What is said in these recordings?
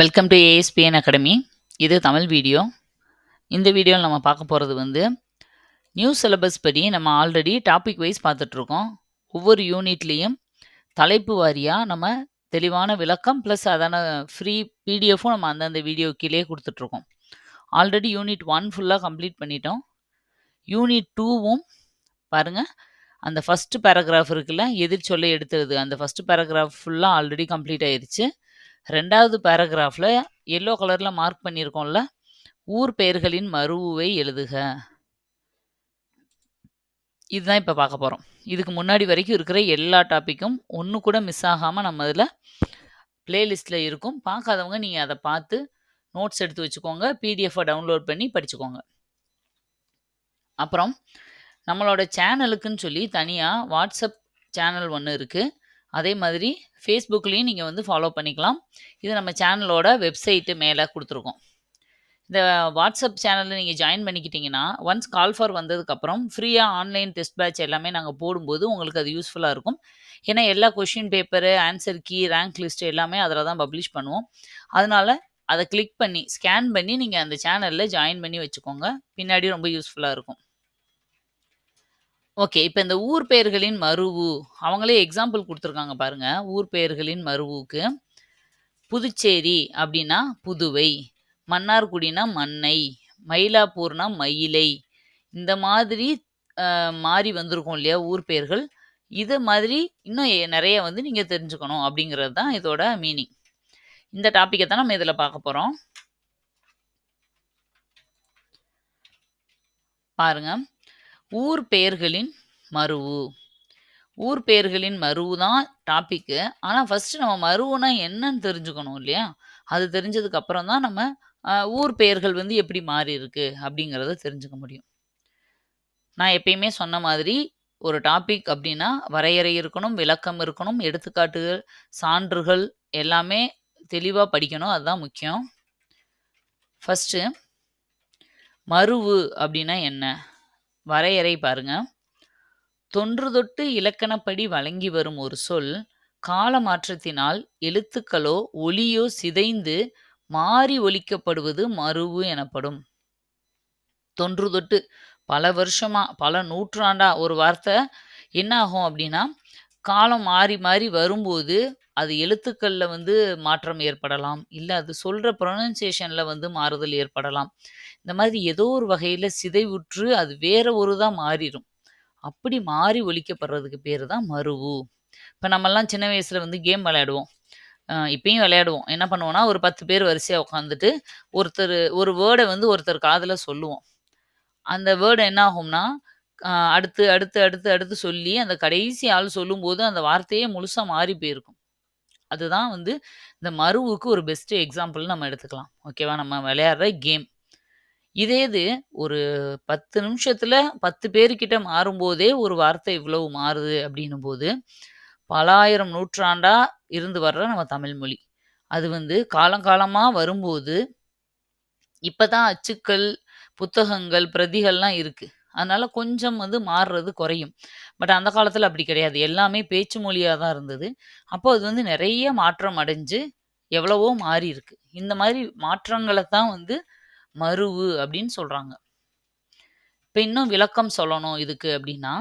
Welcome to ASPN academy இது Tamil video. இந்த வீடியோவில் நம்ம பார்க்க போகிறது வந்து நியூ சிலபஸ் படி நம்ம ஆல்ரெடி டாபிக் வைஸ் பார்த்துட்ருக்கோம். ஒவ்வொரு யூனிட்லேயும் தலைப்பு வாரியாக நம்ம தெளிவான விளக்கம் ப்ளஸ் அதான ஃப்ரீ பிடிஎஃபும் நம்ம அந்தந்த வீடியோ கீழே கொடுத்துட்ருக்கோம். ஆல்ரெடி யூனிட் ஒன் ஃபுல்லாக கம்ப்ளீட் பண்ணிட்டோம். யூனிட் டூவும் பாருங்கள் அந்த ஃபஸ்ட்டு பேராகிராஃப் இருக்குல்ல எதிர்ச்சொல்லை எடுத்துருது அந்த ஃபஸ்ட்டு பேராகிராஃப் ஃபுல்லாக ஆல்ரெடி கம்ப்ளீட் ஆகிடுச்சு ரெண்டாவது பேராகிராஃபில் எல்லோ கலரில் மார்க் பண்ணியிருக்கோம்ல ஊர் பெயர்களின் மருவை எழுதுக. இதுதான் இப்போ பார்க்க போகிறோம் இதுக்கு முன்னாடி வரைக்கும் இருக்கிற எல்லா டாப்பிக்கும் ஒன்று கூட மிஸ் ஆகாமல் நம்ம இதில் பிளேலிஸ்ட்டில் இருக்கும். பார்க்காதவங்க நீங்கள் அதை பார்த்து நோட்ஸ் எடுத்து வச்சுக்கோங்க பிடிஎஃபை டவுன்லோட் பண்ணி படிச்சுக்கோங்க. அப்புறம் நம்மளோட சேனலுக்குன்னு சொல்லி தனியாக வாட்ஸ்அப் சேனல் ஒன்று இருக்குது அதே மாதிரி ஃபேஸ்புக்லேயும் நீங்கள் வந்து ஃபாலோ பண்ணிக்கலாம். இது நம்ம சேனலோட வெப்சைட்டு மேலே கொடுத்துருக்கோம். இந்த வாட்ஸ்அப் சேனலில் நீங்கள் ஜாயின் பண்ணிக்கிட்டிங்கன்னா ஒன்ஸ் கால் ஃபார் வந்ததுக்கப்புறம் ஃப்ரீயாக ஆன்லைன் டெஸ்ட் பேட்ச் எல்லாமே நாங்கள் போடும்போது உங்களுக்கு அது யூஸ்ஃபுல்லாக இருக்கும். ஏன்னா எல்லா question paper answer key rank list எல்லாமே அதில் தான் பப்ளிஷ் பண்ணுவோம். அதனால் அதை கிளிக் பண்ணி ஸ்கேன் பண்ணி நீங்கள் அந்த சேனலில் ஜாயின் பண்ணி வச்சுக்கோங்க. பின்னாடி ரொம்ப யூஸ்ஃபுல்லாக இருக்கும். ஓகே. இப்ப இந்த ஊர் பெயர்களின் மருவு அவங்களே எக்ஸாம்பிள் குடுத்துருக்காங்க பாருங்க. ஊர் பெயர்களின் மருவுக்கு. புதுச்சேரி அப்டின்னா புதுவை, மன்னார்குடினா மன்னை, மயிலாப்பூர்னா மயிலை. இந்த மாதிரி அ மாறி வந்திருக்கும் இல்லையா ஊர் பெயர்கள். இது மாதிரி இன்னும் எ நெறைய வந்து நீங்க தெரிஞ்சுக்கணும் அப்டிங்கிறது தான் இதோட மீனிங். இந்த டாப்பிக்கை தான் நம்ம இதுல பார்க்க போறோம். பாருங்க. ஊர் பெயர்களின் மருவு. ஊர் பெயர்களின் மருவு தான் டாப்பிக்கு ஆனால் ஃபஸ்ட்டு நம்ம மருவுனா என்னன்னு தெரிஞ்சுக்கணும் இல்லையா? அது தெரிஞ்சதுக்கப்புறம் தான் நம்ம ஊர் பெயர்கள் வந்து எப்படி மாறியிருக்கு அப்படிங்கிறத தெரிஞ்சுக்க முடியும். நான் எப்பயுமே சொன்ன மாதிரி ஒரு டாபிக் அப்படின்னா வரையறை இருக்கணும், விளக்கம் இருக்கணும், எடுத்துக்காட்டுகள், சான்றுகள் எல்லாமே தெளிவாக படிக்கணும். அதுதான் முக்கியம். ஃபஸ்ட்டு மருவு அப்படின்னா என்ன? வரையறை பாருங்க. தொன்று தொட்டு இலக்கணப்படி வழங்கி வரும் ஒரு சொல், கால மாற்றத்தினால் எழுத்துக்களோ, ஒலியோ சிதைந்து மாறி ஒலிக்கப்படுவது மருவு எனப்படும். தொன்று தொட்டு பல வருஷமா, பல நூற்றாண்டா ஒரு வார்த்தை என்ன ஆகும் அப்படின்னா காலம் மாறி மாறி வரும்போது, அது எழுத்துக்கள்ல வந்து மாற்றம் ஏற்படலாம். இல்ல அது சொல்ற ப்ரொனன்சியேஷன்ல வந்து மாறுதல் ஏற்படலாம். இந்த மாதிரி ஏதோ ஒரு வகையில சிதைவுற்று அது வேற ஒரு இதா மாறிரும். அப்படி மாறி ஒலிக்கப்படுறதுக்கு பேரு தான் மருவு. இப்ப நம்மலாம் சின்ன வயசுல வந்து கேம் விளையாடுவோம். அ இப்பயும் விளையாடுவோம். என்ன பண்ணுவோம்னா, ஒரு 10 பேர் வரிசையா உட்காந்துட்டு, ஒருத்தரு ஒரு வேர்ட வந்து ஒருத்தர் காதுல சொல்லுவோம். அந்த வேர்ட் என்ன ஆகும்னா, அ அடுத்து, அடுத்து, அடுத்து, அடுத்து சொல்லி அந்த கடைசி ஆள் சொல்லும்போது அந்த வார்த்தையே முழுசா மாறி போயிருக்கும். அதுதான் வந்து இந்த மருவுக்கு ஒரு பெஸ்ட் எக்ஸாம்பிள்னு நம்ம எடுத்துக்கலாம். ஓகேவா? நம்ம விளையாடுற கேம். இதே இது ஒரு 10 நிமிஷத்துல 10 பேர்கிட்ட மாறும்போதே ஒரு வார்த்தை இவ்வளவு மாறுது அப்டின்னும்போது, பலாயிரம் நூற்றாண்டா இருந்து வர்ற நம்ம தமிழ் மொழி. அது வந்து காலங்காலமா வரும்போது இப்ப தான் அச்சுக்கள், புத்தகங்கள், பிரதிகள்லாம் இருக்கு. அதனால கொஞ்சம் வந்து மாறுறது குறையும். பட் அந்த காலத்தில் அப்படி கிடையாது. எல்லாமே பேச்சு மொழியாக தான் இருந்தது. அப்போ அது வந்து நிறைய மாற்றம் அடைஞ்சு எவ்வளவோ மாறியிருக்கு. இந்த மாதிரி மாற்றங்களை தான் வந்து மருவு அப்படின்னு சொல்கிறாங்க இப்போ இன்னும் விளக்கம் சொல்லணும் இதுக்கு அப்படின்னா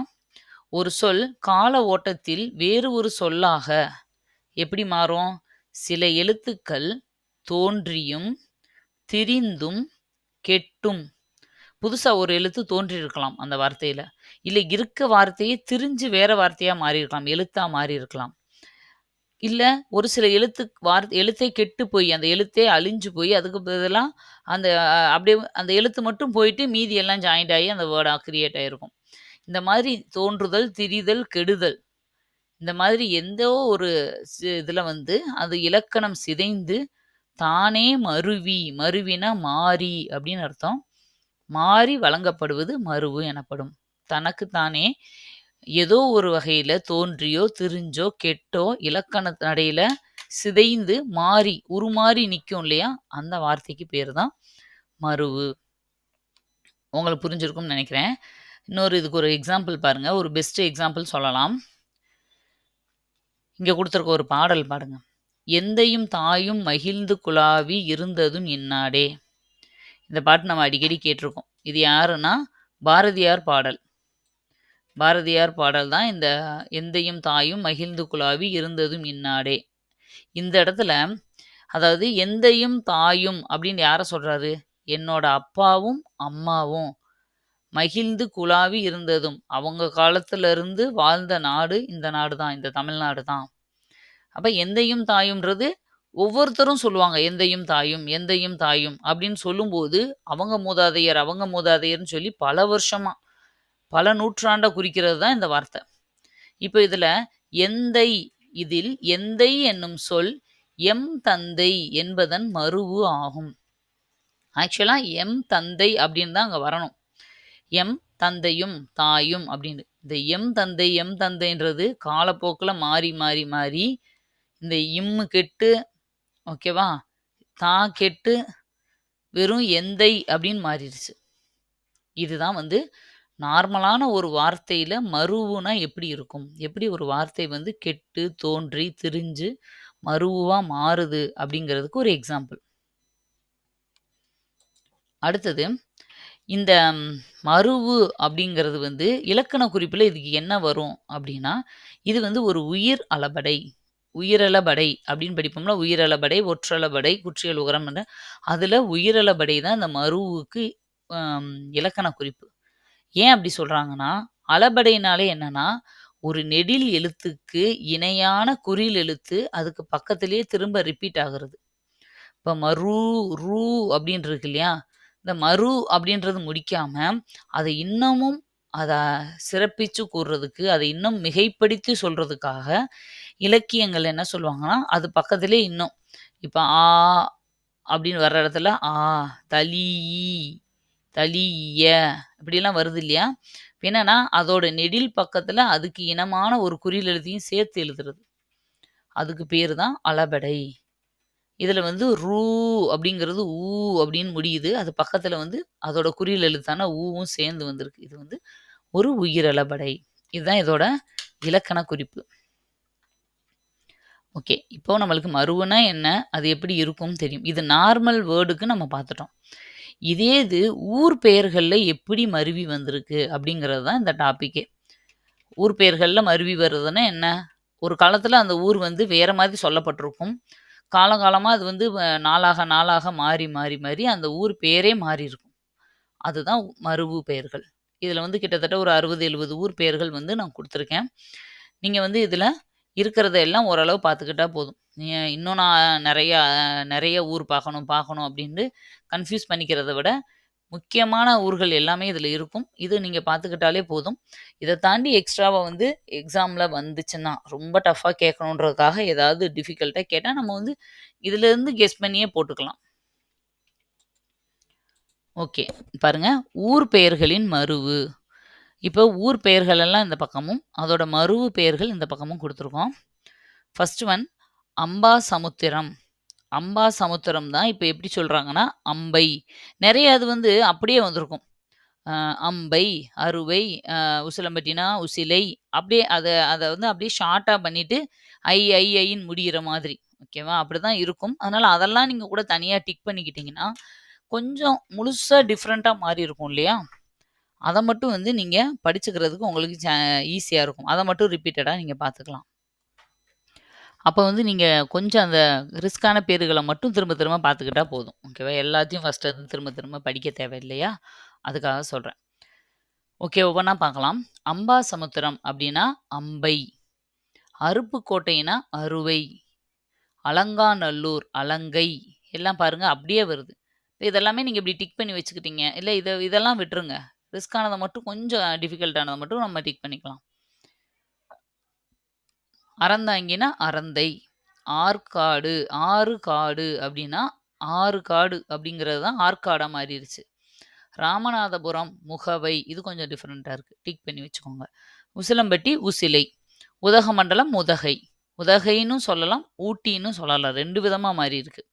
ஒரு சொல் கால ஓட்டத்தில் வேறு ஒரு சொல்லாக எப்படி மாறும்? சில எழுத்துக்கள் தோன்றியும், திரிந்தும், கெட்டும். புதுசாக ஒரு எழுத்து தோன்றியிருக்கலாம் அந்த வார்த்தையில் இல்லை இருக்க வார்த்தையே திரிஞ்சு வேற வார்த்தையாக மாறியிருக்கலாம். எழுத்தாக மாறியிருக்கலாம். இல்லை ஒரு சில எழுத்து வார் எழுத்தே கெட்டு போய், அந்த எழுத்தே அழிஞ்சு போய் அதுக்கு பதிலாக அந்த அப்படியே அந்த எழுத்து மட்டும் போயிட்டு மீதி எல்லாம் ஜாயிண்ட் ஆகி அந்த வேர்டாக கிரியேட் ஆகிருக்கும் இந்த மாதிரி தோன்றுதல், திரிதல், கெடுதல். இந்த மாதிரி எந்தோ ஒரு இதில் வந்து அது இலக்கணம் சிதைந்து, தானே மருவி, மருவினா மாறி அப்படின்னு அர்த்தம். மாறி வழங்கப்படுவது மருவு எனப்படும். தனக்கு தானே ஏதோ ஒரு வகையில் தோன்றியோ, திரிஞ்சோ, கெட்டோ இலக்கண நடையில் சிதைந்து, மாறி, உருமாறி நிற்கும் இல்லையா? அந்த வார்த்தைக்கு பேர் தான் மருவு. உங்களுக்கு புரிஞ்சிருக்கும்னு நினைக்கிறேன் இன்னொரு இதுக்கு ஒரு எக்ஸாம்பிள் பாருங்கள் ஒரு பெஸ்ட் எக்ஸாம்பிள் சொல்லலாம். இங்கே கொடுத்துருக்க ஒரு பாடல் பாடுங்க எந்தையும் தாயும் மகிழ்ந்து குழாவி இருந்ததும் இன்னாடே இந்த பாட்டு நம்ம அடிக்கடி கேட்டிருக்கோம். இது யாருன்னா பாரதியார் பாடல். பாரதியார் பாடல் தான் இந்த எந்தையும் தாயும் மகிழ்ந்து குழாவி இருந்ததும் இன்னாடே இந்த இடத்துல அதாவது எந்தையும் தாயும் அப்படின்னு யாரை சொல்கிறாரு என்னோட அப்பாவும் அம்மாவும் மகிழ்ந்து குழாவி இருந்ததும் அவங்க காலத்திலிருந்து வாழ்ந்த நாடு இந்த நாடு தான் இந்த தமிழ்நாடு தான் அப்போ எந்தையும் தாயும்ன்றது ஒவ்வொருத்தரும் சொல்லுவாங்க எந்தையும் தாயும் எந்தையும் தாயும் அப்படின்னு சொல்லும்போது அவங்க மூதாதையர் அவங்க மூதாதையர்னு சொல்லி பல வருஷமா பல நூற்றாண்டை குறிக்கிறது தான் இந்த வார்த்தை. இப்போ இதுல எந்தை இதில் எந்தை என்னும் சொல் எம் தந்தை என்பதன் மருவு ஆகும். ஆக்சுவலா எம் தந்தை அப்படின்னு தான் அங்கே வரணும். எம் தந்தையும் தாயும் அப்படின்னு. இந்த எம் தந்தை எம் தந்தைன்றது காலப்போக்கில் மாறி மாறி மாறி இந்த இம்மு கெட்டு ஓகேவா? தா கெட்டு வெறும் எந்தை அப்படின்னு மாறிடுச்சு. இதுதான் வந்து நார்மலான ஒரு வார்த்தையில் மருவுனா எப்படி இருக்கும்? எப்படி ஒரு வார்த்தை வந்து கெட்டு தோன்றி திரிஞ்சு மருவாக மாறுது அப்படிங்கிறதுக்கு ஒரு எக்ஸாம்பிள் அடுத்தது இந்த மருவு அப்படிங்கிறது வந்து இலக்கண குறிப்பில் இதுக்கு என்ன வரும் அப்படின்னா இது வந்து ஒரு உயிர் அளபடை. உயிரளபடை அப்படின்னு படிப்போம்னா உயிரளபடை ஒற்றளபடை குற்றியல் உகரம் அதில் உயிரளபடை தான் இந்த மருவுக்கு இலக்கண குறிப்பு. ஏன் அப்படி சொல்கிறாங்கன்னா அளபடைனாலே என்னன்னா ஒரு நெடில் எழுத்துக்கு இணையான குறில் எழுத்து அதுக்கு பக்கத்திலேயே திரும்ப ரிப்பீட் ஆகுறது. இப்போ மரு ரூ அப்படின்னு இருக்கு இல்லையா? இந்த மரு அப்படின்றது முடிக்காம அதை இன்னமும் அதை சிறப்பிச்சு கூறுறதுக்கு அதை இன்னும் மிகைப்படுத்தி சொல்றதுக்காக இலக்கியங்கள் என்ன சொல்லுவாங்கன்னா அது பக்கத்திலே இன்னும். இப்போ ஆ அப்படின்னு வர்ற இடத்துல ஆ தலி தலிய இப்படிலாம் வருது இல்லையா? என்னன்னா அதோட நெடில் பக்கத்தில் அதுக்கு இனமான ஒரு குறியில் எழுதியும் சேர்த்து எழுதுறது. அதுக்கு பேர் தான் அளபடை. இதில் வந்து ரூ அப்படிங்கிறது ஊ அப்படின்னு முடியுது. அது பக்கத்தில் வந்து அதோட குறியில் எழுத்தான ஊவும் சேர்ந்து வந்திருக்கு. இது வந்து ஒரு உயிரளபடை இதுதான் இதோட இலக்கண குறிப்பு. ஓகே இப்போ நம்மளுக்கு மருவுனா என்ன? அது எப்படி இருக்கும்னு தெரியும். இது நார்மல் வேர்டுக்கு நம்ம பார்த்துட்டோம். இதே இது ஊர் பெயர்களில் எப்படி மருவி வந்திருக்கு அப்படிங்கிறது தான் இந்த டாப்பிக்கே ஊர் பெயர்களில் மருவி வருதுன்னா என்ன? ஒரு காலத்தில் அந்த ஊர் வந்து வேறு மாதிரி சொல்லப்பட்டிருக்கும். காலகாலமாக அது வந்து வ- நாளாக நாளாக மாறி மாறி மாறி அந்த ஊர் பேரே மாறி இருக்கும் அதுதான் மருவு பெயர்கள். இதில் வந்து கிட்டத்தட்ட ஒரு அறுபது எழுபது ஊர் பெயர்கள் வந்து நான் கொடுத்துருக்கேன். நீங்கள் வந்து இதில் இருக்கிறத எல்லாம் ஓரளவு பார்த்துக்கிட்டா போதும். நீ- இன்னும் நான் நிறையா நிறைய ஊர் பார்க்கணும் பார்க்கணும் அப்படின்ட்டு கன்ஃபியூஸ் பண்ணிக்கிறத விட முக்கியமான ஊர்கள் எல்லாமே இதில் இருக்கும். இது நீங்கள் பார்த்துக்கிட்டாலே போதும். இதை தாண்டி எக்ஸ்ட்ராவாக வந்து எக்ஸாமில் வந்துச்சுன்னா ரொம்ப டஃப்பாக கேட்கணுன்றதுக்காக ஏதாவது டிஃபிகல்ட்டாக கேட்டால் நம்ம வந்து இதுலேருந்து கெஸ் பண்ணியே போட்டுக்கலாம். ஓகே. பாருங்க. ஊர் பெயர்களின் மருவு. இப்போ ஊர் பெயர்கள் எல்லாம் இந்த பக்கமும் அதோட மருவு பெயர்கள் இந்த பக்கமும் கொடுத்துருக்கோம். ஃபர்ஸ்ட் ஒன் அம்பா சமுத்திரம். அம்பா சமுத்திரம் தான் இப்போ எப்படி சொல்கிறாங்கன்னா அம்பை. நிறைய அது வந்து அப்படியே வந்திருக்கும். அம்பை அறுவை உசிலம்பட்டினா உசிலை அப்படியே அதை அதை வந்து அப்படியே ஷார்ட்டாக பண்ணிவிட்டு ஐ ஐ ஐன்னு முடிகிற மாதிரி. ஓகேவா? அப்படி தான் இருக்கும். அதனால் அதெல்லாம் நீங்கள் கூட தனியாக டிக் பண்ணிக்கிட்டிங்கன்னா கொஞ்சம் முழுசாக டிஃப்ரெண்ட்டாக மாறி இருக்கும் இல்லையா? அதை மட்டும் வந்து நீங்கள் படிச்சுக்கிறதுக்கு உங்களுக்கு ஈஸியாக இருக்கும். அதை மட்டும் ரிப்பீட்டடாக நீங்கள் பார்த்துக்கலாம் அப்போ வந்து நீங்கள் கொஞ்சம் அந்த ரிஸ்க்கான பேர்களை மட்டும் திரும்ப திரும்ப பார்த்துக்கிட்டா போதும். ஓகேவா எல்லாத்தையும் ஃபஸ்ட்டு வந்து திரும்ப திரும்ப படிக்க தேவையில்லையா? அதுக்காக சொல்கிறேன் ஓகே ஒவ்வொன்றா பார்க்கலாம் அம்பா சமுத்திரம் அப்படின்னா அம்பை. அருப்புக்கோட்டைனா அறுவை. அலங்காநல்லூர் அலங்கை. எல்லாம் பாருங்கள் அப்படியே வருது. இதெல்லாமே நீங்கள் இப்படி டிக் பண்ணி வச்சுக்கிட்டீங்க. இல்லை இதை இதெல்லாம் விட்டுருங்க. ரிஸ்க்கானதை மட்டும் கொஞ்சம் டிஃபிகல்ட்டானதை மட்டும் நம்ம டிக் பண்ணிக்கலாம். அறந்தாங்கினா அறந்தை. ஆற்காடு ஆறு காடு அப்படின்னா ஆறு காடு அப்படிங்கிறது தான் ஆற்காடாக மாறிடுச்சு ராமநாதபுரம் முகவை இது கொஞ்சம் டிஃப்ரெண்ட்டாக இருக்குது டிக் பண்ணி வச்சுக்கோங்க. உசிலம்பட்டி உசிலை. உதகமண்டலம் உதகை. உதகைன்னு சொல்லலாம் ஊட்டின்னு சொல்லலாம். ரெண்டு விதமாக மாறி இருக்குது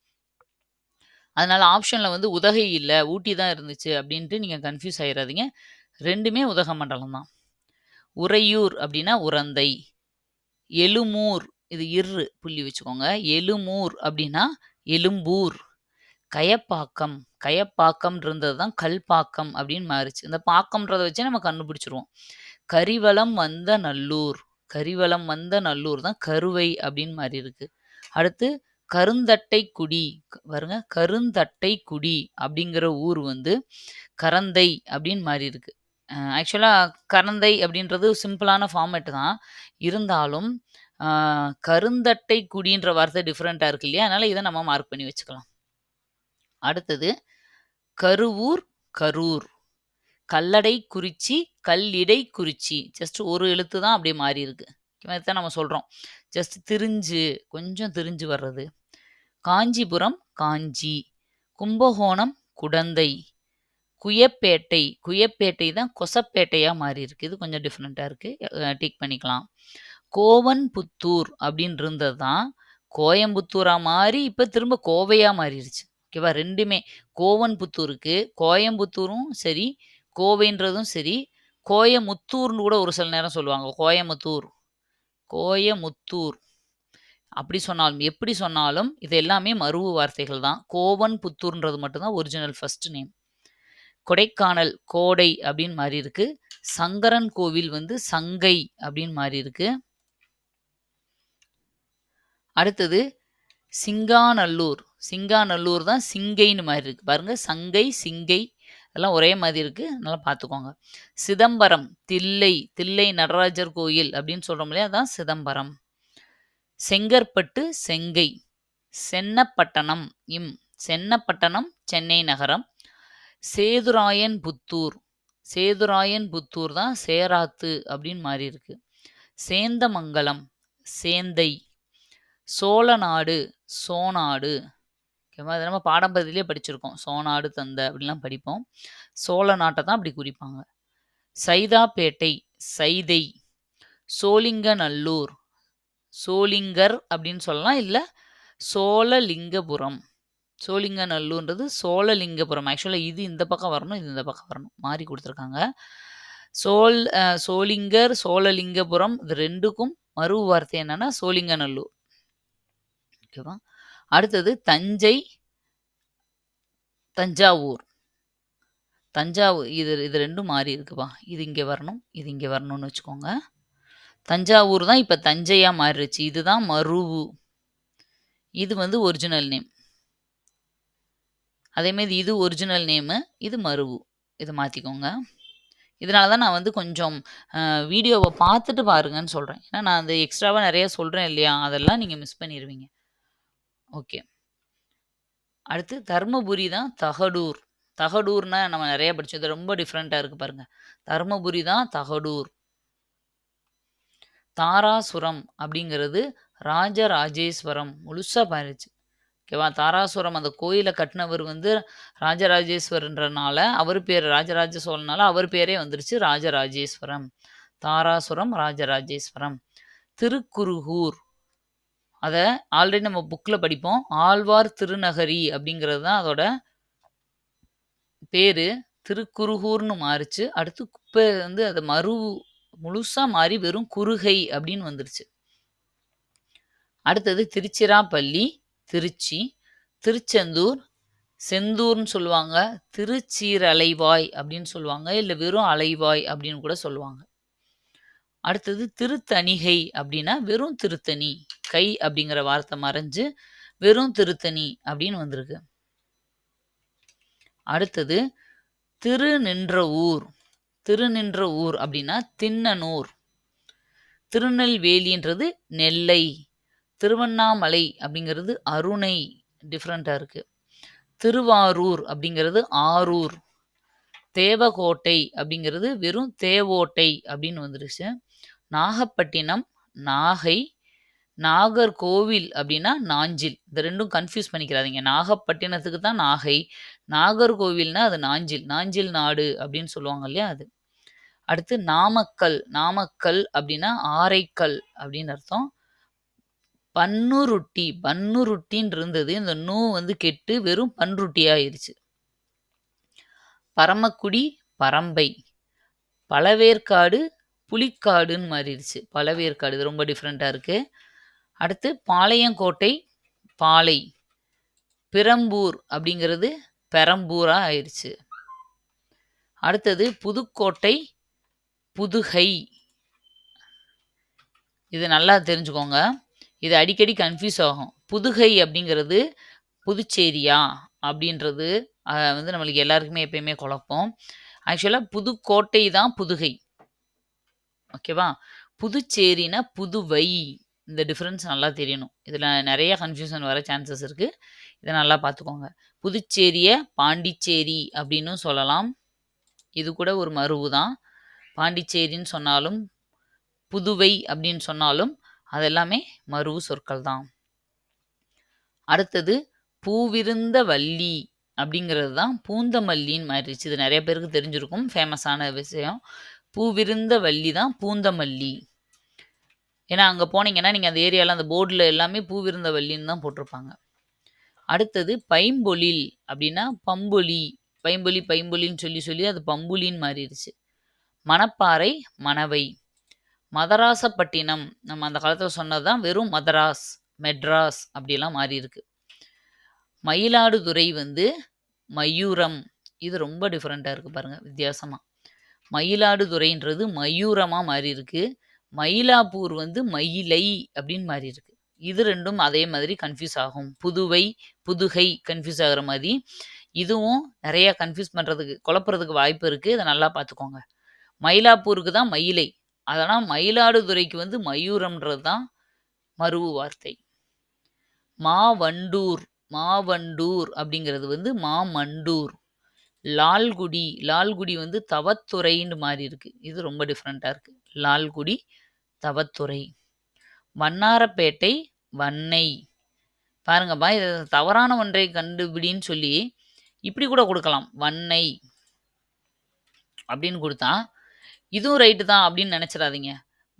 அதனால ஆப்ஷனில் வந்து உதகை இல்லை ஊட்டி தான் இருந்துச்சு அப்படின்ட்டு நீங்கள் கன்ஃபியூஸ் ஆயிடாதீங்க ரெண்டுமே உதகமண்டலம் தான். உறையூர் அப்படின்னா உரந்தை. எலுமூர் இது இரு புள்ளி வச்சுக்கோங்க. எலுமூர் அப்படின்னா எலும்பூர் கயப்பாக்கம் கயப்பாக்கம் இருந்தது தான் கல்பாக்கம் அப்படின்னு மாறிச்சு. இந்த பாக்கம்ன்றதை வச்சே நம்ம கண்டுபிடிச்சிருவோம். கரிவலம் வந்த நல்லூர். கரிவலம் வந்த நல்லூர் தான் கருவை அப்படின்னு மாறி இருக்கு அடுத்து கருந்தட்டை குடி. பாருங்க கருந்தட்டை குடி அப்படிங்கிற ஊர் வந்து கரந்தை அப்படின்னு மாறி இருக்கு. ஆக்சுவலாக கரந்தை அப்படின்றது சிம்பிளான ஃபார்மேட் தான். இருந்தாலும் கருந்தட்டை குடின்ற வார்த்தை டிஃப்ரெண்ட்டாக இருக்கு இல்லையா? அதனால் இதை நம்ம மார்க் பண்ணி வச்சுக்கலாம். அடுத்தது கருவூர் கரூர். கல்லடை குறிச்சி கல்லிடை குறிச்சி. ஜஸ்ட் ஒரு எழுத்து தான் அப்படியே மாறி இருக்கு. தான் நம்ம சொல்கிறோம் ஜஸ்ட் திரிஞ்சு கொஞ்சம் திரிஞ்சு வர்றது. காஞ்சிபுரம் காஞ்சி. கும்பகோணம் குடந்தை. குயப்பேட்டை. குயப்பேட்டை தான் கொசப்பேட்டையாக மாறி இருக்குது இது கொஞ்சம் டிஃப்ரெண்ட்டாக இருக்குது டிக் பண்ணிக்கலாம். கோவன்புத்தூர் அப்படின்னு இருந்தது தான் கோயம்புத்தூராக மாறி இப்போ திரும்ப கோவையாக மாறிடுச்சு ஓகேவா ரெண்டுமே. கோவன்புத்தூருக்கு கோயம்புத்தூரும் சரி கோவைன்றதும் சரி கோயமுத்தூர்னு கூட ஒரு சில நேரம் சொல்லுவாங்க. கோயமுத்தூர். கோயமுத்தூர். அப்படி சொன்னாலும் எப்படி சொன்னாலும் இது எல்லாமே மருவு வார்த்தைகள் தான். கோவன் புத்தூர்ன்றது மட்டும்தான் ஒரிஜினல் ஃபர்ஸ்ட் நேம் கொடைக்கானல் கோடை அப்படின்னு மாறி இருக்கு. சங்கரன் கோவில் வந்து சங்கை அப்படின்னு மாறி இருக்கு. அடுத்தது சிங்காநல்லூர். சிங்காநல்லூர் தான் சிங்கைன்னு மாதிரி இருக்கு. பாருங்க சங்கை சிங்கை எல்லாம் ஒரே மாதிரி இருக்கு. நல்லா பார்த்துக்கோங்க. சிதம்பரம் தில்லை தில்லை நடராஜர் கோயில் அப்படின்னு சொல்றோம் இல்லையா? அதான் சிதம்பரம். செங்கற்பட்டு செங்கை. சென்னப்பட்டணம் இம். சென்னப்பட்டணம் சென்னை நகரம். சேதுராயன் புத்தூர். சேதுராயன் புத்தூர் தான் சேராத்து அப்படின்னு மாறி இருக்கு. சேந்தமங்கலம் சேந்தை. சோழநாடு சோநாடு ஓகேவா? அது நம்ம பாடம்பதிலே படிச்சிருக்கோம். சோநாடு தந்த அப்படிலாம் படிப்போம். சோழ நாட்டை தான் அப்படி குறிப்பாங்க. சைதாப்பேட்டை சைதை. சோழிங்கநல்லூர். சோளிங்கர் அப்படின்னு சொல்லலாம். இல்லை சோழலிங்கபுரம். சோழிங்கநல்லூர்ன்றது சோழலிங்கபுரம். ஆக்சுவலாக இது இந்த பக்கம் வரணும் இது இந்த பக்கம் வரணும். மாறி கொடுத்துருக்காங்க. சோல் அஹ், சோளிங்கர் சோழலிங்கபுரம் இது ரெண்டுக்கும் மறு வார்த்தை என்னன்னா சோழிங்கநல்லூர் ஓகேவா அடுத்தது தஞ்சை தஞ்சாவூர். தஞ்சாவூர் இது இது ரெண்டும் மாறி இருக்குப்பா. இது இங்கே வரணும் இது இங்கே வரணும்னு வச்சுக்கோங்க. தஞ்சாவூர் தான் இப்போ தஞ்சையாக மாறிடுச்சு. இதுதான் மருவு. இது வந்து ஒரிஜினல் நேம் அதேமாரி இது ஒரிஜினல் நேமு இது மருவு. இதை மாற்றிக்கோங்க இதனால தான் நான் வந்து கொஞ்சம் வீடியோவை பார்த்துட்டு பாருங்கன்னு சொல்கிறேன் ஏன்னா நான் அந்த எக்ஸ்ட்ராவாக நிறைய சொல்கிறேன் இல்லையா? அதெல்லாம் நீங்கள் மிஸ் பண்ணிடுவீங்க ஓகே அடுத்து தர்மபுரி தான் தகடூர். தகடூர்னா நம்ம நிறைய படித்தது ரொம்ப டிஃப்ரெண்ட்டாக இருக்குது பாருங்கள் தர்மபுரி தான் தகடூர். தாராசுரம் அப்படிங்கிறது ராஜராஜேஸ்வரம் முழுசாக பாருச்சு. ஓகேவா? தாராசுரம் அந்த கோயிலை கட்டினவர் வந்து ராஜராஜேஸ்வரன்றனால அவர் பேர் ராஜராஜ சோழனால அவர் பேரே வந்துருச்சு ராஜராஜேஸ்வரம். தாராசுரம் ராஜராஜேஸ்வரம். திருக்குருகூர். அதை ஆல்ரெடி நம்ம புக்கில் படிப்போம். ஆழ்வார் திருநகரி அப்படிங்கிறது தான் அதோட பேர். திருக்குருகூர்னு மாறிச்சு. அடுத்து குப்பை வந்து அதை மறு முழுசாக மாறி வெறும் குறுகை அப்படின்னு வந்துருச்சு. அடுத்தது திருச்சிராப்பள்ளி திருச்சி திருச்செந்தூர் செந்தூர்னு சொல்லுவாங்க. திருச்சீரலைவாய் அப்படின்னு சொல்லுவாங்க. இல்லை வெறும் அலைவாய் அப்படின்னு கூட சொல்லுவாங்க. அடுத்தது திருத்தணிகை அப்படின்னா வெறும் திருத்தணி கை அப்படிங்கிற வார்த்தை மறைஞ்சு வெறும் திருத்தணி அப்படின்னு வந்திருக்கு. அடுத்தது திருநின்ற ஊர். திருநின்ற ஊர் அப்படின்னா திண்ணனூர். திருநெல்வேலின்றது நெல்லை. திருவண்ணாமலை அப்படிங்கிறது அருணை. டிஃப்ரெண்ட்டாக இருக்குது திருவாரூர் அப்படிங்கிறது ஆரூர். தேவகோட்டை அப்படிங்கிறது வெறும் தேவோட்டை அப்படின்னு வந்துருச்சு. நாகப்பட்டினம் நாகை நாகர்கோவில் அப்படின்னா நாஞ்சில். இந்த ரெண்டும் கன்ஃபியூஸ் பண்ணிக்கிறாதீங்க நாகப்பட்டினத்துக்கு தான் நாகை நாகர்கோவில்னா அது நாஞ்சில் நாஞ்சில் நாடு அப்படின்னு சொல்லுவாங்க இல்லையா அது. அடுத்து நாமக்கல் நாமக்கல் அப்படின்னா ஆரைக்கல் அப்படின்னு அர்த்தம். பன்னுருட்டி பன்னுருட்டின்னு இருந்தது. இந்த நூ வந்து கெட்டு வெறும் பன்ருட்டி ஆயிடுச்சு பரமக்குடி பரம்பை. பழவேற்காடு புலிக்காடுன்னு மாறிடுச்சு. பழவேற்காடு இது ரொம்ப டிஃப்ரெண்ட்டாக இருக்குது அடுத்து பாளையங்கோட்டை, பாலை பிரம்பூர் அப்படிங்கிறது பெரம்பூரா ஆயிடுச்சு அடுத்தது புதுக்கோட்டை, புதுகை. இது நல்லா தெரிஞ்சுக்கோங்க. இது அடிக்கடி கன்ஃப்யூஸ் ஆகும். புதுகை அப்படிங்கிறது புதுச்சேரியா? அப்படின்றது வந்து நம்மளுக்கு எல்லாருக்குமே எப்பயுமே குழப்பம். ஆக்சுவலாக புதுக்கோட்டை தான் புதுகை. ஓகேவா? புதுச்சேரினா புதுவை. இந்த டிஃப்ரென்ஸ் நல்லா தெரியணும். இதில் நெறைய கன்ஃப்யூஷன் வர சான்சஸ் இருக்கு. இத நல்லா பார்த்துக்கோங்க. புதுச்சேரிய பாண்டிச்சேரி அப்படின்னும் சொல்லலாம். இது கூட ஒரு மருவு தான். பாண்டிச்சேரின்னு சொன்னாலும், புதுவை அப்படின்னு சொன்னாலும், அதெல்லாமே மருவு சொற்கள் தான். அடுத்தது பூவிருந்த வல்லி அப்படிங்கிறது தான் பூந்தமல்லின்னு மாறிடுச்சு. இது நெறைய பேருக்கு தெரிஞ்சிருக்கும். ஃபேமஸான விஷயம். பூவிருந்த வல்லி தான் பூந்தமல்லி. ஏன்னா, அங்கே போனீங்கன்னா, நீங்கள் அந்த ஏரியாவில் அந்த போர்டில் எல்லாமே பூவிருந்த வள்ளின்னு தான் போட்டிருப்பாங்க. அடுத்தது பைம்பொழில் அப்படின்னா பம்பொலி. பைம்பொலி, பைம்பொலின்னு சொல்லி சொல்லி அது பம்புலின்னு மாறிடுச்சு. மணப்பாறை, மணவை. மதராசப்பட்டினம் நம்ம அந்த காலத்தில் சொன்னது தான் வெறும் மதராஸ், மெட்ராஸ் அப்படிலாம் மாறியிருக்கு. மயிலாடுதுறை வந்து மயூரம். இது ரொம்ப டிஃப்ரெண்ட்டாக இருக்குது பாருங்கள் வித்தியாசமாக மயிலாடுதுறைன்றது மயூரமாக மாறியிருக்கு. மயிலாப்பூர் வந்து மயிலை அப்படின்னு மாறியிருக்கு. இது ரெண்டும் அதே மாதிரி கன்ஃப்யூஸ் ஆகும். புதுவை, புதுகை கன்ஃப்யூஸ் ஆகுற மாதிரி இதுவும் நிறைய கன்ஃப்யூஸ் பண்றதுக்கு குழப்புறதுக்கு வாய்ப்பு இருக்கு. இதை நல்லா பார்த்துக்கோங்க. மயிலாப்பூருக்கு தான் மயிலை. அதனால் மயிலாடுதுறைக்கு வந்து மயூரம்ன்றது தான் மருவு வார்த்தை. மாவண்டூர், மாவண்டூர் அப்படிங்கிறது வந்து மாமண்டூர். லால்குடி, லால்குடி வந்து தவத்துறைன்னு மாறி இருக்கு இது ரொம்ப டிஃப்ரெண்ட்டாக இருக்கு. லால்குடி, தவத்துறை. வண்ணாரப்பேட்டை, வன்னை பாருங்கப்பா, இது தவறான ஒன்றை கண்டுபிடின்னு சொல்லி, இப்படி கூட கொடுக்கலாம் வன்னை அப்படின்னு கொடுத்தா இதுவும் ரைட்டு தான் அப்படின்னு நினச்சிடாதீங்க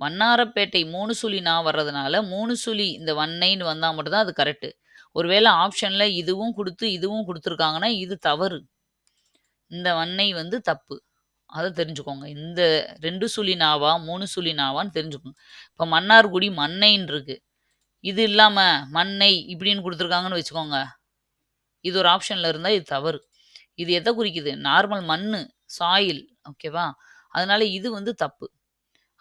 வண்ணாரப்பேட்டை மூணு சுழி நான் வர்றதுனால, மூணு சுழி இந்த வண்ணைன்னு வந்தால் மட்டும்தான் அது கரெக்ட்டு. ஒருவேளை ஆப்ஷனில் இதுவும் கொடுத்து இதுவும் கொடுத்துருக்காங்கன்னா இது தவறு. இந்த வன்னை வந்து தப்பு. அதை தெரிஞ்சுக்கோங்க. இந்த ரெண்டு சுழி நாவா, மூணு சுழி நாவான்னு தெரிஞ்சுக்கோங்க. இப்போ மன்னார்குடி மண்ணைன்னு இருக்கு. இது இல்லாமல் மண்ணை இப்படின்னு கொடுத்துருக்காங்கன்னு வச்சுக்கோங்க. இது ஒரு ஆப்ஷனில் இருந்தால் இது தவறு. இது எதை குறிக்குது? நார்மல் மண் சாயில் ஓகேவா? அதனால இது வந்து தப்பு.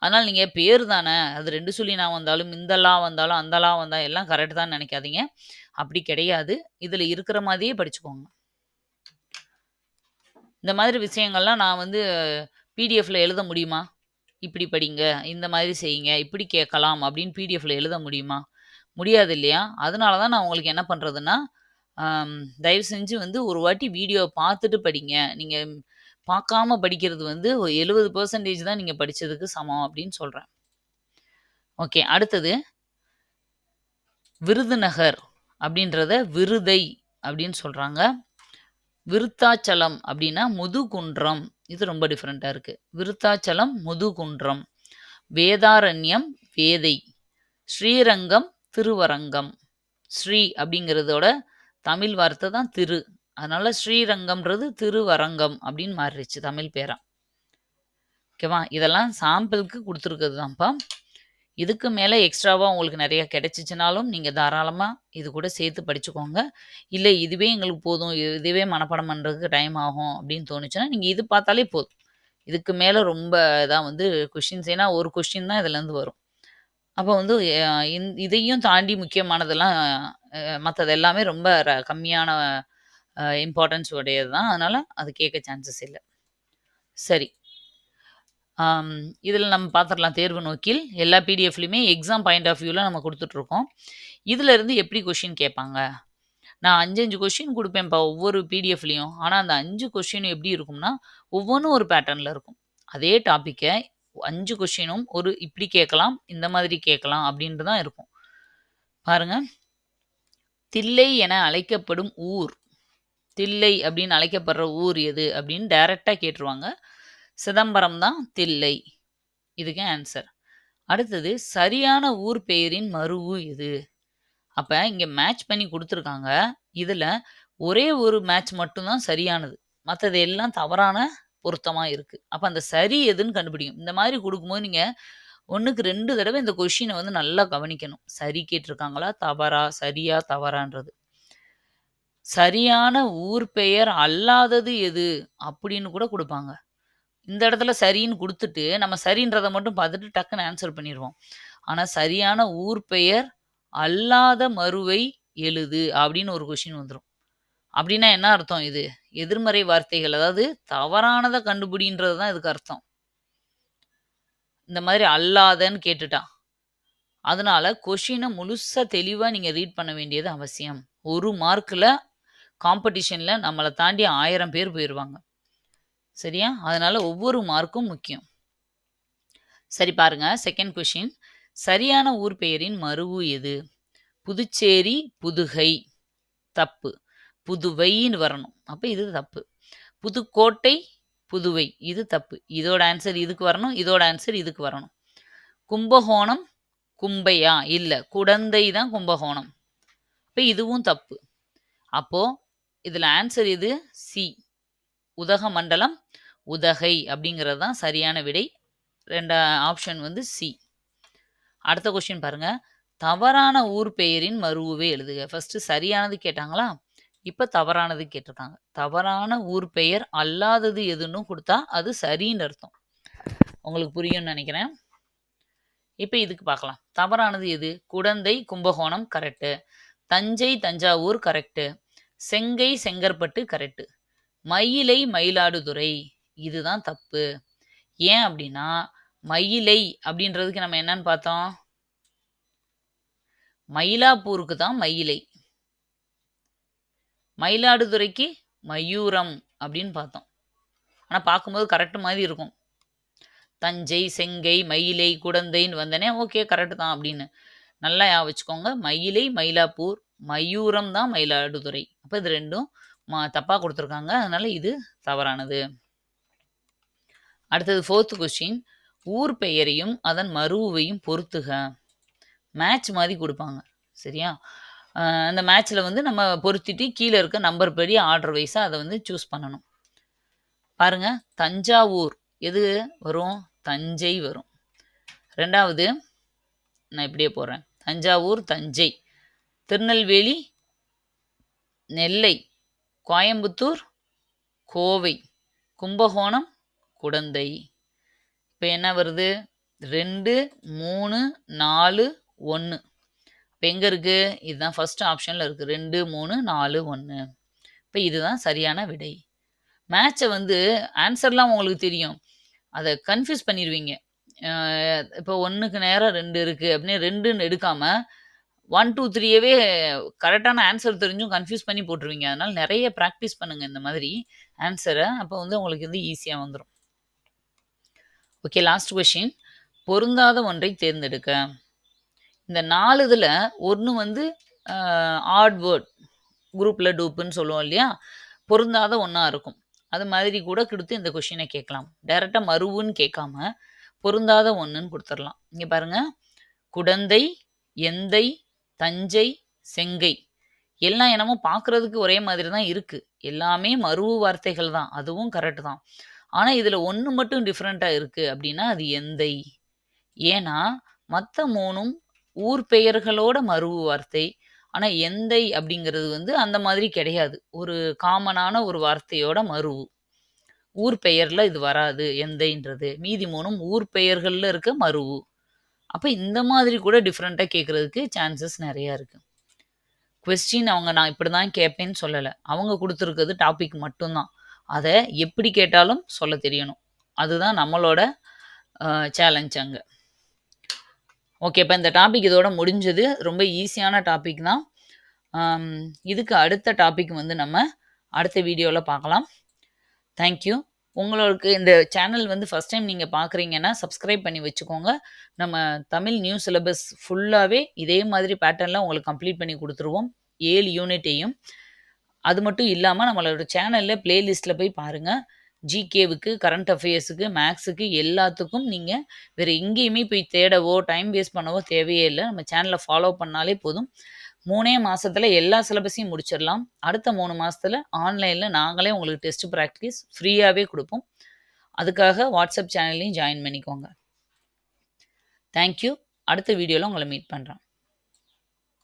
அதனால் நீங்கள் பேர் தானே, அது ரெண்டு சொல்லி நான் வந்தாலும், இந்த லா வந்தாலும், அந்த வந்தால் எல்லாம் கரெக்டு தான் நினைக்காதீங்க அப்படி கிடையாது. இதில் இருக்கிற மாதிரியே படிச்சுக்கோங்க. இந்த மாதிரி விஷயங்கள்லாம் நான் வந்து பிடிஎஃப்பில் எழுத முடியுமா? இப்படி படிங்க, இந்த மாதிரி செய்யுங்க, இப்படி கேட்கலாம் அப்படின்னு பிடிஎஃப்பில் எழுத முடியுமா? முடியாது இல்லையா? அதனால தான் நான் உங்களுக்கு என்ன பண்ணுறதுன்னா தயவு செஞ்சு வந்து ஒரு வாட்டி வீடியோவை பார்த்துட்டு படிங்க. நீங்கள் பார்க்காம படிக்கிறது வந்து எழுபது பர்சன்டேஜ் தான் நீங்கள் படித்ததுக்கு சமம் அப்படின்னு சொல்கிறேன் ஓகே. அடுத்தது விருதுநகர் அப்படின்றத விருதை அப்படின்னு சொல்கிறாங்க விருத்தாச்சலம் அப்படின்னா முதுகுன்றம். இது ரொம்ப டிஃப்ரெண்ட்டாக இருக்குது விருத்தாச்சலம், முதுகுன்றம். வேதாரண்யம், வேதை. ஸ்ரீரங்கம், திருவரங்கம். ஸ்ரீ அப்படிங்கிறதோட தமிழ் வார்த்தை தான் திரு. அதனால் ஸ்ரீரங்கம்ன்றது திருவரங்கம் அப்படின்னு மாறிடுச்சு தமிழ் பேரா. ஓகேவா? இதெல்லாம் சாம்பிளுக்கு குடுத்துருக்கிறது தான்ப்பா. இதுக்கு மேலே எக்ஸ்ட்ராவாக உங்களுக்கு நிறையா கிடைச்சிச்சினாலும் நீங்கள் தாராளமாக இது கூட சேர்த்து படிச்சுக்கோங்க. இல்லை இதுவே எங்களுக்கு போதும், இதுவே மனப்பாடம் பண்ணுறதுக்கு டைம் ஆகும் அப்படின்னு தோணுச்சுன்னா, நீங்கள் இது பார்த்தாலே போதும். இதுக்கு மேலே ரொம்ப இதாக வந்து கொஷின்ஸ் ஏன்னா ஒரு கொஷின் தான் இதுலேருந்து வரும். அப்போ வந்து இந் இதையும் தாண்டி முக்கியமானதெல்லாம் மற்றது எல்லாமே ரொம்ப ர கம்மியான இம்பார்ட்டன்ஸ் உடையது தான். அதனால் அது கேட்க சான்சஸ் இல்லை சரி. இதில் நம்ம பார்த்துடலாம் தேர்வு நோக்கில். எல்லா பிடிஎஃப்லையுமே எக்ஸாம் பாயிண்ட் ஆஃப் வியூவில் நம்ம கொடுத்துட்ருக்கோம் இதுலருந்து எப்படி கொஷின் கேட்பாங்க? நான் அஞ்சு அஞ்சு கொஷின் கொடுப்பேன்ப்பா ஒவ்வொரு பிடிஎஃப்லேயும் ஆனால் அந்த அஞ்சு கொஷினும் எப்படி இருக்கும்னா, ஒவ்வொன்றும் ஒரு பேட்டர்னில் இருக்கும். அதே டாப்பிக்கை அஞ்சு கொஷினும் ஒரு இப்படி கேட்கலாம், இந்த மாதிரி கேட்கலாம் அப்படின்ட்டு தான் இருக்கும். பாருங்க. தில்லை என அழைக்கப்படும் ஊர். தில்லை அப்படின்னு அழைக்கப்படுற ஊர் எது? அப்படின்னு டைரெக்டாக கேட்டுருவாங்க. சிதம்பரம் தான் தில்லை. இதுக்கு ஆன்சர். அடுத்தது சரியான ஊர் பெயரின் மருவு எது? அப்போ இங்கே மேட்ச் பண்ணி கொடுத்துருக்காங்க இதில் ஒரே ஒரு மேட்ச் மட்டும் தான் சரியானது. மற்றது எல்லாம் தவறான பொருத்தமாக இருக்குது அப்போ அந்த சரி எதுன்னு கண்டுபிடிக்கும் இந்த மாதிரி கொடுக்கும்போது நீங்கள் ஒன்றுக்கு ரெண்டு தடவை இந்த கொஷினை வந்து நல்லா கவனிக்கணும். சரி கேட்டிருக்காங்களா? தவறா? சரியா? தவறான்றது. சரியான ஊர் பெயர் அல்லாதது எது? அப்படின்னு கூட கொடுப்பாங்க இந்த இடத்துல சரின்னு கொடுத்துட்டு நம்ம சரின்றதை மட்டும் பார்த்துட்டு டக்குன்னு ஆன்சர் பண்ணிடுவோம் ஆனால் சரியான ஊர் பெயர் அல்லாத மறுவை எழுது அப்படின்னு ஒரு கொஷின் வந்துடும் அப்படின்னா என்ன அர்த்தம் இது? எதிர்மறை வார்த்தைகள். அதாவது தவறானதை கண்டுபிடின்றது தான் இதுக்கு அர்த்தம். இந்த மாதிரி அல்லாதன்னு கேட்டுட்டான் அதனால கொஷினை முழுசாக தெளிவாக நீங்கள் ரீட் பண்ண வேண்டியது அவசியம். ஒரு மார்க்கில் காம்படிஷனில் நம்மளை தாண்டி ஆயிரம் பேர் போயிடுவாங்க சரியா? அதனால் ஒவ்வொரு மார்க்கும் முக்கியம். சரி பாருங்க, செகண்ட் கொஸ்டின். சரியான ஊர் பெயரின் மருவு எது? புதுச்சேரி, புதுகை. தப்பு. புதுவைன்னு வரணும். அப்போ இது தப்பு. புதுக்கோட்டை, புதுவை. இது தப்பு. இதோட ஆன்சர் இதுக்கு வரணும். இதோட ஆன்சர் இதுக்கு வரணும். கும்பகோணம், கும்பையா? இல்லை குடந்தை தான் கும்பகோணம். அப்போ இதுவும் தப்பு. அப்போது இதில் ஆன்சர் இது சி. உதகமண்டலம், உதகை அப்படிங்கிறது தான் சரியான விடை. ரெண்டா ஆப்ஷன் வந்து சி. அடுத்த கொஸ்டின் பாருங்கள் தவறான ஊர் பெயரின் மருவுவே எழுதுக. ஃபர்ஸ்ட்டு சரியானது கேட்டாங்களா? இப்போ தவறானது கேட்டிருக்காங்க. தவறான ஊர் பெயர் அல்லாதது எதுன்னு கொடுத்தா அது சரின்னு அர்த்தம். உங்களுக்கு புரியும்னு நினைக்கிறேன் இப்போ இதுக்கு பார்க்கலாம். தவறானது எது? Kudanthai, Kumbakonam correct. Thanjai, Thanjavur correct. Chengai, Chengalpattu correct. Mylai, Mayiladuthurai இதுதான் தப்பு. ஏன் அப்படின்னா, மயிலை அப்படின்றதுக்கு நம்ம என்னன்னு பார்த்தோம்? மயிலாப்பூருக்கு தான் மயிலை. மயிலாடுதுறைக்கு மயூரம் அப்படின்னு பார்த்தோம். ஆனால் பார்க்கும்போது கரெக்ட் மாதிரி இருக்கும். தஞ்சை, செங்கை, மயிலை, குடந்தைன்னு வந்தனே ஓகே கரெக்ட் தான் அப்படின்னு. நல்லா யா வச்சுக்கோங்க. மயிலை, மயிலாப்பூர், மயூரம் தான் மயிலாடுதுறை. அப்போ இது ரெண்டும் மா தப்பாக கொடுத்துருக்காங்க அதனால் இது தவறானது. அடுத்தது ஃபோர்த்து கொஸ்டின். ஊர் பெயரையும், அதன் மருவையும் பொருத்துக. மேட்ச் மாதிரி கொடுப்பாங்க சரியா? அந்த மேட்ச்சில் வந்து நம்ம பொருத்திட்டு கீழே இருக்க நம்பர் படி ஆர்டர் வைஸாக அதை வந்து சூஸ் பண்ணணும். பாருங்கள் தஞ்சாவூர் எது வரும்? தஞ்சை வரும். ரெண்டாவது நான் இப்படியே போடுறேன். தஞ்சாவூர், தஞ்சை. திருநெல்வேலி, நெல்லை. கோயம்புத்தூர், கோவை. கும்பகோணம், குடந்தை. இப்போ என்ன வருது? ரெண்டு மூணு நாலு ஒன்று இப்போ எங்கே இருக்குது இதுதான் ஃபஸ்ட் ஆப்ஷனில் இருக்குது ரெண்டு மூணு நாலு ஒன்று இப்போ இதுதான் சரியான விடை. மேட்சை வந்து ஆன்சர்லாம் உங்களுக்கு தெரியும். அதை கன்ஃப்யூஸ் பண்ணிடுவீங்க இப்போ ஒன்றுக்கு நேரம் ரெண்டு இருக்குது அப்படின்னு ரெண்டுன்னு எடுக்காமல் ஒன் டூ த்ரீயவே கரெக்டான ஆன்சர் தெரிஞ்சும் கன்ஃப்யூஸ் பண்ணி போட்டுருவீங்க. அதனால் நிறைய ப்ராக்டிஸ் பண்ணுங்கள் இந்த மாதிரி ஆன்சரை அப்போ வந்து உங்களுக்கு வந்து ஈஸியாக வந்துடும் ஓகே லாஸ்ட் கொஷின் பொருந்தாத ஒன்றை தேர்ந்தெடுக்க. இந்த நாலு இதில் ஒன்று வந்து ஆட் வேர்ட். குரூப்பில் டூப்புன்னு சொல்லுவோம் இல்லையா? பொருந்தாத ஒன்றா இருக்கும். அது மாதிரி கூட கொடுத்து இந்த கொஷினை கேட்கலாம். டைரெக்டாக மருவுன்னு கேட்காம, பொருந்தாத ஒன்றுன்னு கொடுத்துடலாம் இங்கே பாருங்க. குடந்தை, எந்தை, தஞ்சை, செங்கை. எல்லா இனமும் பார்க்குறதுக்கு ஒரே மாதிரி தான் இருக்குது எல்லாமே மருவு வார்த்தைகள் தான். அதுவும் கரெக்ட் தான். ஆனால் இதில் ஒன்று மட்டும் டிஃப்ரெண்ட்டாக இருக்குது அப்படின்னா, அது எந்தை. ஏன்னா, மற்ற மூணும் ஊர் பெயர்களோட மருவு வார்த்தை. ஆனால் எந்தை அப்படிங்கிறது வந்து அந்த மாதிரி கிடையாது. ஒரு காமனான ஒரு வார்த்தையோட மருவு. ஊர் பெயரில் இது வராது எந்தைன்றது. மீதி மூணும் ஊர் பெயர்களில் இருக்க மருவு. அப்போ இந்த மாதிரி கூட டிஃப்ரெண்ட்டாக கேட்கறதுக்கு சான்சஸ் நிறையா இருக்குது கொஸ்டின் அவங்க நான் இப்படிதான் கேட்பேன்னு சொல்லலை அவங்க கொடுத்துருக்கிறது டாபிக் மட்டும்தான் அதை எப்படி கேட்டாலும் சொல்ல தெரியணும். அதுதான் நம்மளோட சேலஞ்ச் அங்கே ஓகே. இப்போ இந்த டாபிக் இதோட முடிஞ்சது. ரொம்ப ஈஸியான டாபிக் தான். இதுக்கு அடுத்த டாபிக் வந்து நம்ம அடுத்த வீடியோவில் பார்க்கலாம். Thank you. உங்களுக்கு இந்த சேனல் வந்து ஃபஸ்ட் டைம் நீங்கள் பார்க்குறீங்கன்னா, சப்ஸ்கிரைப் பண்ணி வச்சுக்கோங்க. நம்ம தமிழ் நியூ சிலபஸ் ஃபுல்லாகவே இதே மாதிரி பேட்டர்னில் உங்களுக்கு கம்ப்ளீட் பண்ணி கொடுத்துருவோம் ஏழு யூனிட்டையும். அது மட்டும் இல்லாமல் நம்மளோட சேனலில் பிளேலிஸ்ட்டில் போய் பாருங்கள் ஜிகேவுக்கு, கரண்ட் அஃபேர்ஸுக்கு, மேக்ஸுக்கு எல்லாத்துக்கும் நீங்கள் வேறு எங்கேயுமே போய் தேடவோ, டைம் வேஸ்ட் பண்ணவோ தேவையே இல்லை நம்ம சேனலை ஃபாலோ பண்ணாலே போதும். மூணே மாதத்தில் எல்லா சிலபஸையும் முடிச்சிடலாம். அடுத்த மூணு மாதத்தில் ஆன்லைனில் நாங்களே உங்களுக்கு டெஸ்ட் ப்ராக்டிஸ் ஃப்ரீயாகவே கொடுப்போம் அதுக்காக வாட்ஸ்அப் சேனல்லையும் ஜாயின் பண்ணிக்கோங்க. Thank you. அடுத்த வீடியோவில் உங்களை மீட் பண்ணுறேன்